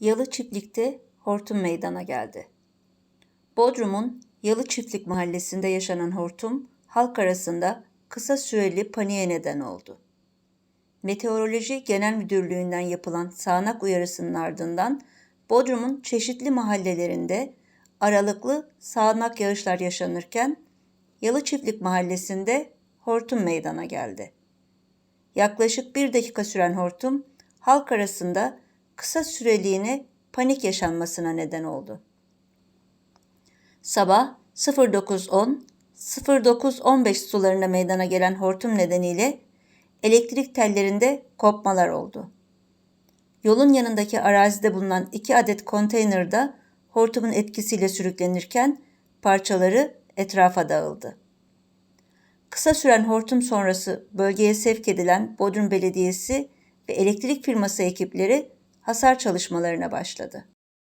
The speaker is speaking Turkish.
Yalı Çiftlik'te hortum meydana geldi. Bodrum'un Yalı Çiftlik mahallesinde yaşanan hortum halk arasında kısa süreli paniğe neden oldu. Meteoroloji Genel Müdürlüğü'nden yapılan sağanak uyarısının ardından Bodrum'un çeşitli mahallelerinde aralıklı sağanak yağışlar yaşanırken Yalı Çiftlik mahallesinde hortum meydana geldi. Yaklaşık bir dakika süren hortum halk arasında kısa süreliğine panik yaşanmasına neden oldu. Sabah 09.10 09.15 sularında meydana gelen hortum nedeniyle elektrik tellerinde kopmalar oldu. Yolun yanındaki arazide bulunan iki adet konteyner de hortumun etkisiyle sürüklenirken parçaları etrafa dağıldı. Kısa süren hortum sonrası bölgeye sevk edilen Bodrum Belediyesi ve elektrik firması ekipleri hasar çalışmalarına başladı.